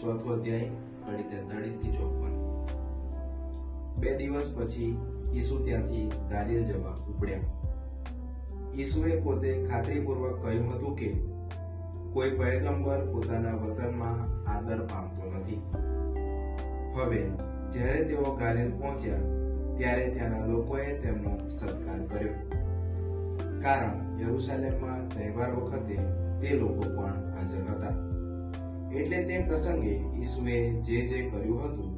ચોથો અધ્યાય કડી તેતાળીસથી ચોપન. બે દિવસ પછી ઈસુ ત્યાંથી ગાલિલ જવા ઉપડ્યા. ઈસુએ પોતે ખાતરીપૂર્વક કહ્યું હતું કે, કોઈ પયગંબર પોતાના વતનમાં આદર પામતો નથી. હવે, જ્યારે તેઓ ગાલિલ પહોંચ્યા, ત્યારે ત્યાંના લોકોએ તેમનો સત્કાર કર્યો. કારણ, યરૂશાલેમમાં તહેવાર વખતે તે લોકો પણ હાજર હતા. એટલે તે પ્રસંગે ઈસુએ જે જે કર્યું હતું,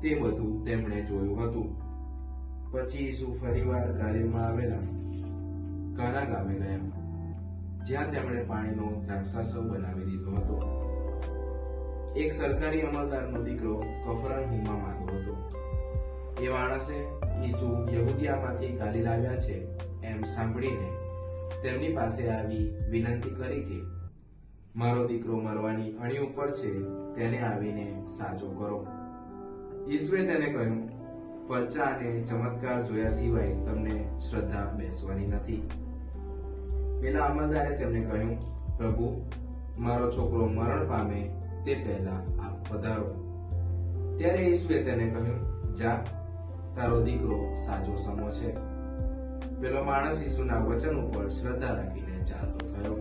તે બધું તેમણે જોયું હતું. પછી ઈસુ ફરીવાર ગાલિલમાં આવેલા કાના ગામે ગયા, જ્યાં તેમણે પાણીનો દ્રાક્ષાસવ બનાવી દીધો હતો. એક સરકારી અમલદારનો દીકરો કફરનહૂમમાં માંગો હતો. એ માણસે ઈસુ યહુદિયામાંથી ગાલિલ આવ્યા છે એમ સાંભળીને તેમની પાસે આવી વિનંતી કરી કે, મારો દીકરો મરવાની અણી ઉપર છે, તેને આવીને સાજો કરો. ઈસુએ તેને કહ્યું, પરચા અને ચમત્કાર જોયા સિવાય તમને શ્રદ્ધા બેસવાની નથી. પેલા અમલદારે તેમને કહ્યું, પ્રભુ, મારો છોકરો મરણ પામે તે પહેલા આપ પધારો. ત્યારે ઈસુએ તેને કહ્યું, જા, તારો દીકરો સાજો સમો છે. પેલો માણસ ઈસુના વચન ઉપર શ્રદ્ધા રાખીને ચાલતો થયો.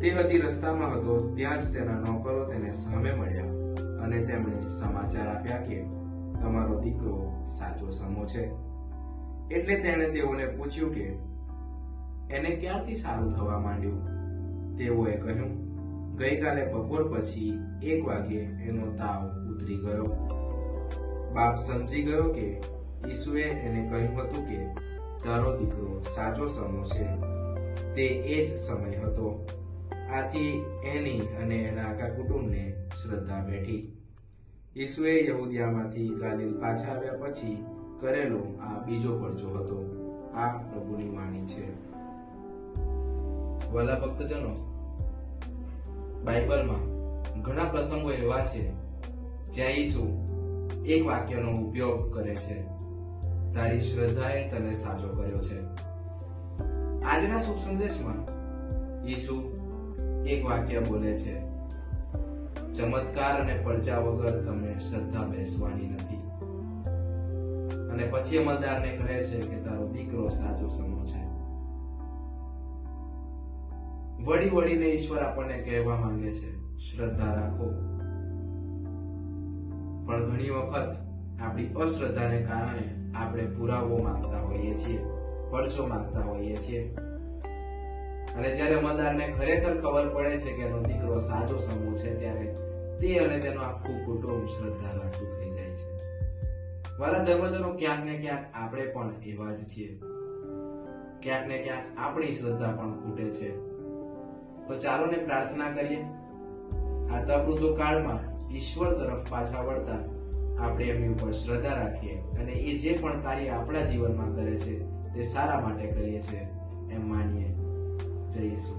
તે હજી રસ્તામાં હતો, ત્યાં જ તેના નોકરો તેને સામે મળ્યા અને તેમણે સમાચાર આપ્યા કે તમારો દીકરો સાચો સમો છે. એટલે તેણે તેઓને પૂછ્યું કે, એને ક્યારથી સારું થવા માંડ્યું? તેઓએ કહ્યું, ગઈકાલે બપોર પછી એક વાગે એનો તાવ ઉતરી ગયો. બાપ સમજી ગયો કે ઈસુએ એને કહ્યું હતું કે તારો દીકરો સાચો સમો છે. તે એ જ સમય હતો. આથી એની અને એના આખા કુટુંબને શ્રદ્ધા બેઠી. ઈસુએ યહૂદિયામાંથી ગાલિલ પાછા આવ્યા પછી કરેલો આ બીજો પરચો હતો. આ પ્રભુની વાણી છે. વાલા ભક્તજનો, બાઇબલમાં ઘણા પ્રસંગો એવા છે જ્યાં ઈસુ એક વાક્યનો ઉપયોગ કરે છે. તારી શ્રદ્ધાએ તને સાજો કર્યો છે. આજના શુભ સંદેશમાં ઈસુ એક વાક્ય બોલે છે, ચમત્કાર અને પડચા વગર તમે શ્રદ્ધા બેસવાની નથી. અને પછી અમલદારને કહે છે કે, તારો દીકરો સાજો સમો છે. વળી વળીને ઈશ્વર આપણને કહેવા માંગે છે, શ્રદ્ધા રાખો. પણ ઘણી વખત આપણી અશ્રદ્ધાને કારણે આપણે પુરાવો માંગતા હોઈએ છીએ પરચો માંગતા હોઈએ છીએ. અને જ્યારે મદારને ખરેખર ખબર પડે છે કે એનો દીકરો સાચો સમૂહ છે, ત્યારે તે અને તેનો આખું કુટુંબ શ્રદ્ધા રાખતું થઈ જાય છે. મારા ધર્મજનો ક્યાંક ને ક્યાંક આપણે પણ એવા જ છીએ. ક્યાંક ને ક્યાંક આપણી શ્રદ્ધા પણ ખૂટે છે. તો ચાલો ને પ્રાર્થના કરીએ. આ તપૃતો કાળમાં ઈશ્વર તરફ પાછા વળતા આપણે એમની ઉપર શ્રદ્ધા રાખીએ અને એ જે પણ કાર્ય આપણા જીવનમાં કરે છે, તે સારા માટે કરીએ છીએ. એમ માનીએ. જય ઈસુ